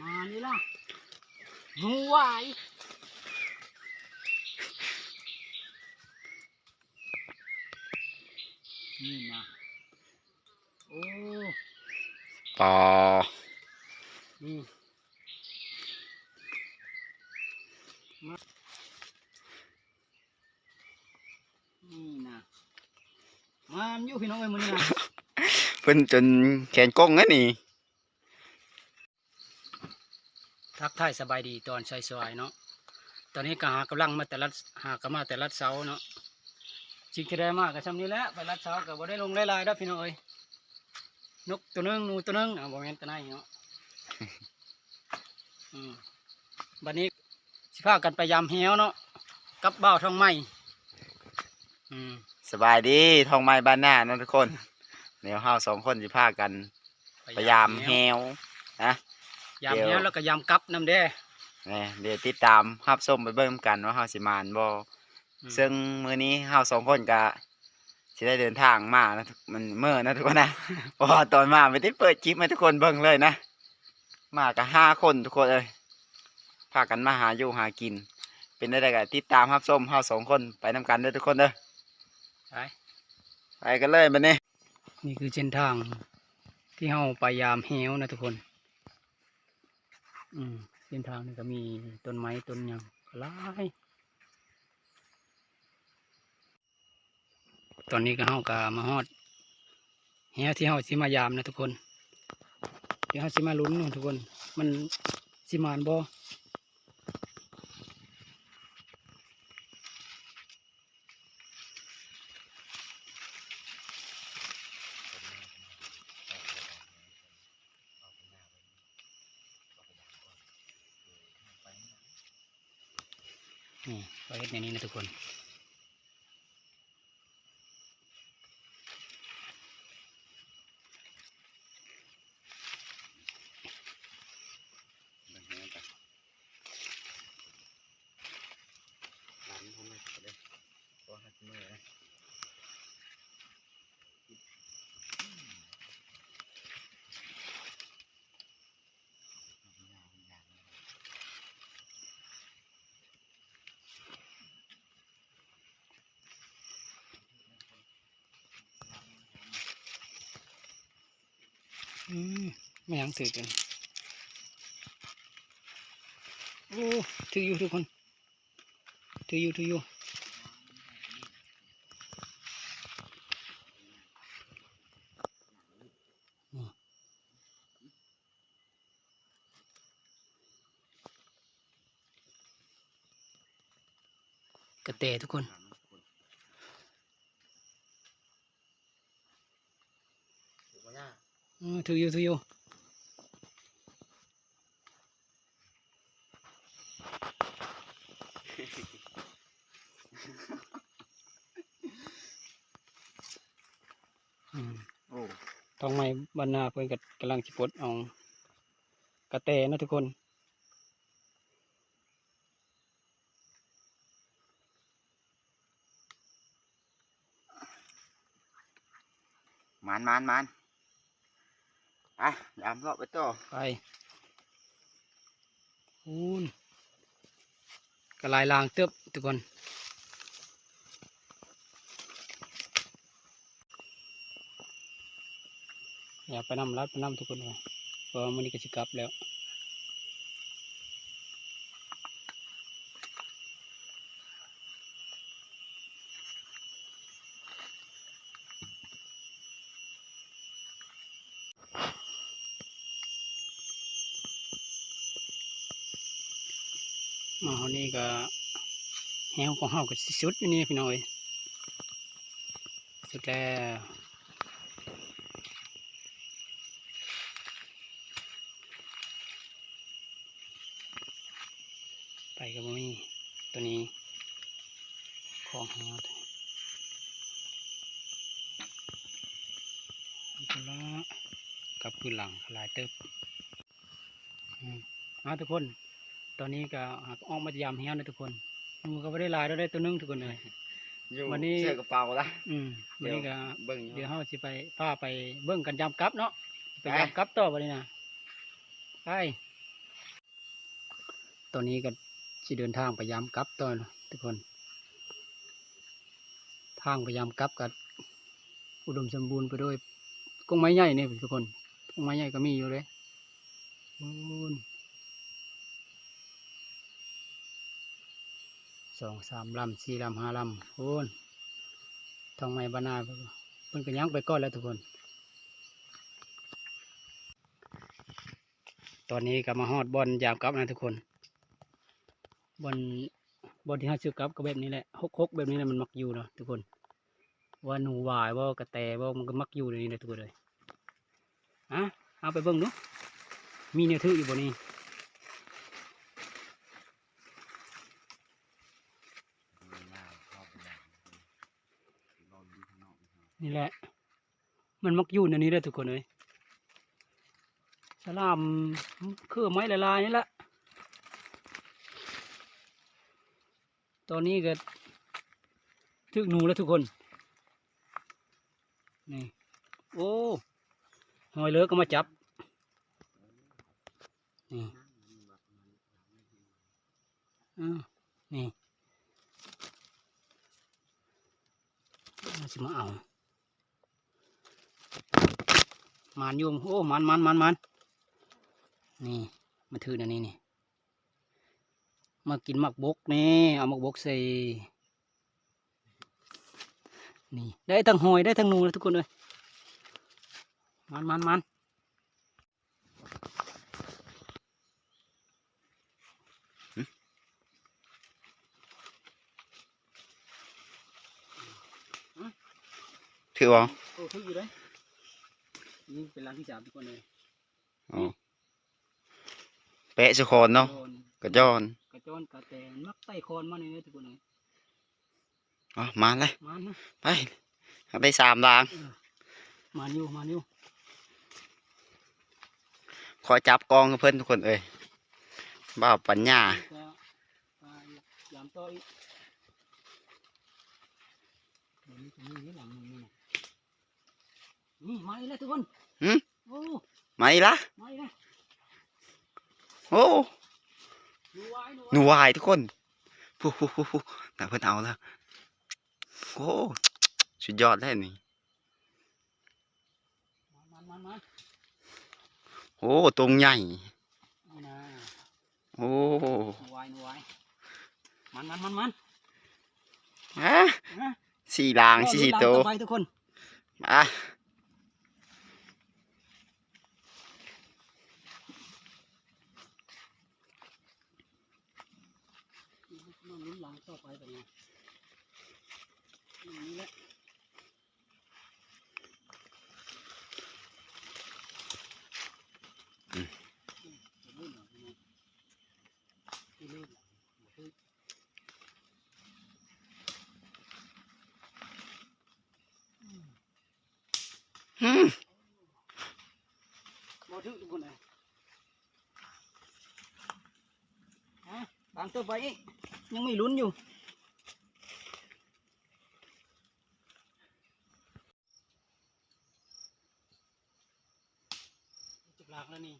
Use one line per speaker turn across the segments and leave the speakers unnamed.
มานี่ล่ะงูหวายนี่นะโอ้
ปอ
นี่มานี่นะมันอยู่พี่น้องเอ้ยมันนี่นะ
เพิ่นจนแขนกงนะนี่
ทักทายสบายดีตอนสายๆเนาะ ตอนนี้ก็หากำลังมาแต่ละหากมาแต่ละเสาเนาะจิงจะได้มากกับช่ำนี้แหละไปรัดเสาก็บ่ได้ลงลายๆแล้วพี่น้องเอ้ยนกตัวนึงนูตัวนึงอะบ่แม่นตัวไหนเนาะอืมบัดนี้สิพากันไปยามแฮวเนาะกับเบ่าทองไม้อืม
สบายดีทองไม้บ้านหน้าเนาะทุกคนเดี๋ยวเฮาสองคนสิพากันพยายามแฮวนะ
ยาม
เดี๋
แฮ
ยว
วแล้วก็ยามกลับนํเด้
นี่เดี๋ยวติดตามรับส้มไปเบิ่งกันว่าเฮาสิมานบ่
อืม
ซึ่งมื้อนี้เฮาสองคนก็สิได้เดินทางมานะทุกมันเมื่อนะทุกคนนะเพราะว่าตอนมาไม่ได้เปิดคลิปให้ทุกคนเบิ่งเลยนะ มากับห้าคนทุกคนเลยพากันมาหาอยู่หากิน เป็นได้ก็ติดตามรับส้มเฮาสองคนไปนํกันเด้อทุกคนเด้อ
ไป
ไปกันเลยบัดนี้
นี่คือเส้นทางที่เฮาไปยามแฮวนะทุกคน อืมเส้นทางนี่ก็มีต้นไม้ต้นยังหลายตอนนี้ก็เฮากามาฮอดเฮียที่เฮาสิมายามนะทุกคนเดี๋ยวเฮาสิมาลุ้นนะทุกคน มันสิมานบ่ นี่ไปเฮ็ดในนี้นะทุกคน อืมไม่ยังถือกันโอ้ถืออยู่ทุกคน ถืออยู่ถืออยู่กระเตทุกคน อืมถืออยู่ถืออยู่อืม
โอ้
ทองไม้บรรณาเพิ่นก็กำลังสิปลดเอากระแตนะทุกคน
มานมานมาน อะยามรอบไปต่อ
ไปอูนกระลายลางเติบทุกคนอย่าไปนำรัดไปนำทุกคนเลยเพราะมันนี่ก็สิกลับแล้ว มาเฮานี่ก็แหวของเฮาก็สิสุดอยู่นี่พี่น้อยสุดแล้วไปก็บ่มีตัวนี้ของเฮาตัวละกับคืนหลังลายเติบอืมเอาทุกคน ตอนนี้ก็หากออกมายามเฮี้ยวนะทุกคนมันก็ไม่ได้หลายเราได้ตัวหนึงทุกคนเลย
อยู่
วันนี้
เสื้อกระเป๋าละ
อืมวันนี้ก็
เบิ่งอยู่
เดี๋ยวเราสิไปพาไปเบิ่งกันยามกลับเนาะไป
ไป
ยามกลับต่อวันนี้นะไปตอนนี้ก็จะเดินทางไปยามกลับตอนทุกคน ทางไปยามกลับกับอุดมสมบูรณ์ไปด้วยกงไม้ใหญ่เนี่ยทุกคนกงไม้ใหญ่ก็มีอยู่เลยนู่น สองสามลำสี่ลำห้าลำโอ้นทองไม้บานาเพิ่นก็ยังไปก่อนแล้วทุกคน ตอนนี้ก็มาฮอดบอลยามกลับนะทุกคนบอลบอลที่ห้าซื้อกลับก็แบบนี้แหละฮกฮกแบบนี้แหละมันมักอยู่เนาะทุกคน ว่าหนูวายว่ากระแตว่ามันก็มักอยู่ในนี้นะทุกคนเลยอะเอาไปเบิ่งดูมีเนื้อถืออยู่บนนี้ นี่แหละ มันมักยู่นในนี้เลยทุกคนเลยสลามเครื่อไม้ละลายนี่แหละ ตอนนี้ก็ถึกหนูแล้วทุกคน นี่ โอ้หอยเลือก็มาจับ นี่อ่านี่มาสิมาเอา มันอยุ่มโอ้มันมันมันมันนี่มาถืออันนี้นี่มากินหมักบกนี่เอาหมักบกใส่นี่ได้ทั้งหอยได้ทั้งหนูเลยทุกคนเลยมันมันมัน
ถือว่า
โอ้ทุกอยู่เลย นี่เป็นร้านที่สามทุกคนเลย
อ๋อเป๊ะสุโคนเนาะ
โดน
กระจอน
กระจอนกระแตนมักไต่คอนมาในนี้ทุกคนเลย
อ๋อมาเลย
มันนะ
ไปเอาได้สามลาง
เออมันอยู่มันอยู่
ขอจับกองกับเพื่อนทุกคนเอ้ยบ้าปัญญา
จะไปยามต่ออีกเดี๋ยว นี้ตรงนี้นี่หลังหนึงนี่นะนี่มาอีกแล้วทุกคน
หืม
โอ้
มาอีกละ
มาอีกแล้ว
โอ้
หนูวายหนู
หนูวายทุกคนฟูฟูฟูฟูแต่เพื่อนเอาแล้วโอ้สุดยอดเลยนี่
มันมันมัน
โอ้ตรงใหญ่
นี่นะ
โอ้
หนูวายหนูวายมันมันมันมัน
ฮะ
ฮะ
สี่ลาง
รอ
สี่
ลุ้นหลัง
โตว
ต่อไปทุกคน
อะ
นอนลุ้นหลังต่อไปเป็นไงนี่แหละอืมจะลื่นเหรอเนี่ยไม่ลื่นหรอกบ่ลื่น
อืม
บ่ถึกทุกคนเลยฮะบางตัวไปอีกยังไม่ลุ้นอยู่จุกหลักแล้วนี่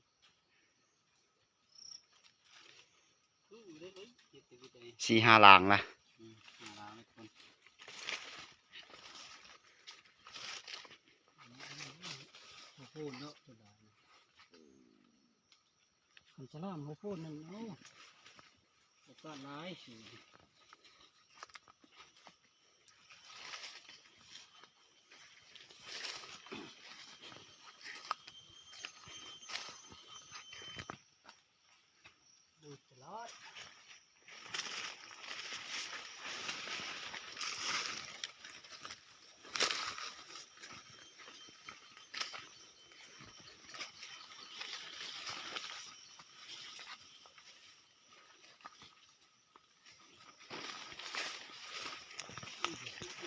อู้ยได้เลยเจ็บตัวตัวเอง
สี่ห้าลางละ
อืมหาล้างเลยทุกคน โอ้โหเนาะสุดาคันสลามเขาพูดนั่นเนาะโอกาสร้ายสิดูดตลอด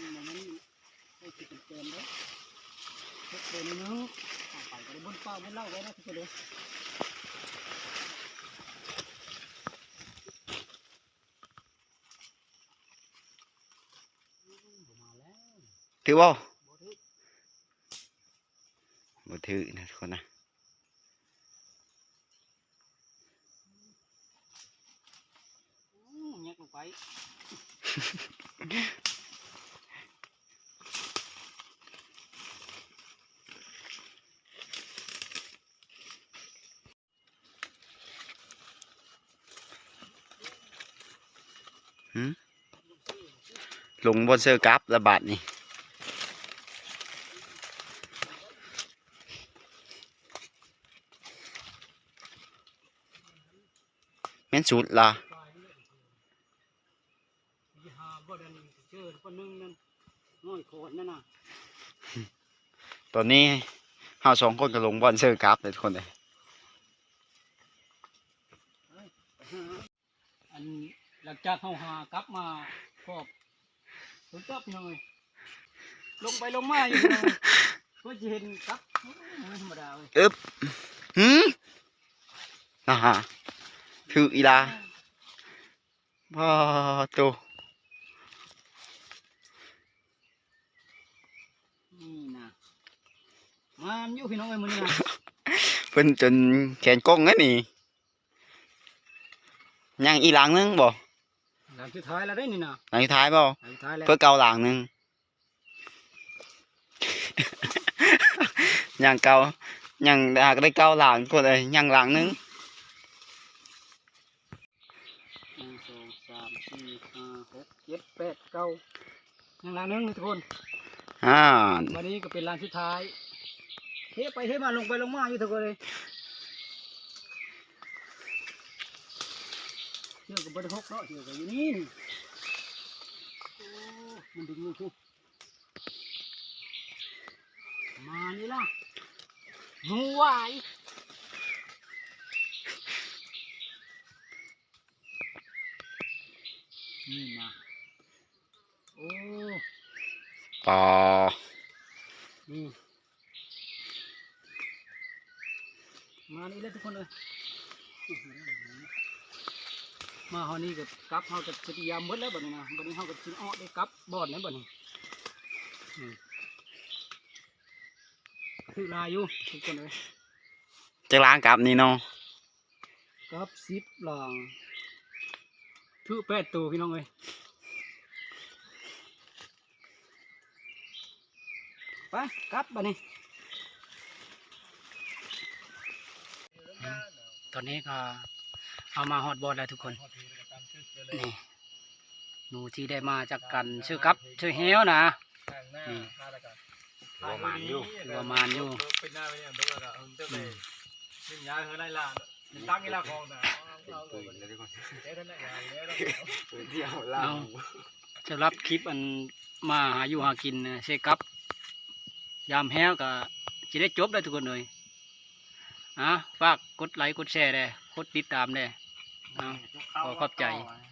มันนั้นไอ้ที่เป็นเต็มเลย ทุกคนนึงเอาไปก็ได้บนฟ้าบนเล่าไว้นะทุกคนเลยอืมบ่มาแล้ว
ถือว่า
บ่ถึก
บ่ถือนะทุกคนนะลง บนเซอร์กับระบาดนี่แม่นสุดล่ะ
มีหาบ่ดันเจอคนหนึงนั่นน้อยโคตรนั่นน่ะ
ตอนนี้เฮาสองคนก็ลงบอลเซอร์กับเลยทุกคนเลย
อันหลังจากเฮาหากลับมาครอบ ถึงกับพี่น้องเอ้ยลงไปลงมาอยู่พี่น้องเอ้ยเพื่อจะเห็นกลับโอ้ยไม่ธรรมดาเว้ย
หืมอ่าฮะคืออีลาพ่อตัว
นี่นะมันอยู่พี่น้องเอ้ยมื้อนี้นะ
เพิ่นจนแขนกล้องนั่นนี่ยังอีหลังนึงบ่
ห ลังสุดท้ายแล้วได้นี่นะ
หลังสุดท้ายบ่
หลังสุดท้ายแล้ว
เพื่อเกาหลังนึงยังเกายังหากได้เกาหลังคนเลยยังหลังนึง
หนึ่งสองสามสี่ห้าหกเจ็ดแปดเก้ายังหลังหนึงนี่ทุกคน
อ่า
วันนี้ก็เป็นหลังสุดท้ายเทไปเทมาลงไปลงมาอยู่ทุกคนเลย ชือกกับบริหกเนาะเชือกกับอยู่นี่โอ้มันดึงอยู่ทุกมานี่ล่ะหนูไหวายนี่นะโอ้
ต่อ
นี่มานี่เลยทุกคนเลย มาเฮานี่กับกลับเฮากับสติยามหมดแล้วบัดนี้นะบัดนี้เฮากับสิอ้อได้กลับบ่อนแล้วบัดนี้อืมคือลายอยู่ทุกคนเลย
จะล้างกลับนี่เนาะ
กลับสิบหลังถือแปดตัวพี่น้องเลยไปกลับบัดนี้ตอนนี้ก็ เอามาฮอดบอลแล้วทุกคนนี่หนูที่ได้มาจากกันชื่อกับชื่อเฮวนะนี่
ประมาณอยู่
ประมาณอยู่
เป็นหน้าไปเนี่ยตัวละเติมไปเป็นยาเฮือไรล่ะตั้งกีฬาคองนะเอาตัวเดี๋ยวท่านไหนเดี๋ยว
เอาจะรับคลิปอันมาหาอยู่หากินนะเชกับยามแห้วก็จะได้จบได้ทุกคนเลยอะฝากกดไลค์กดแชร์เลยกดติดตามเลยเอา ขอขอบใจ
เ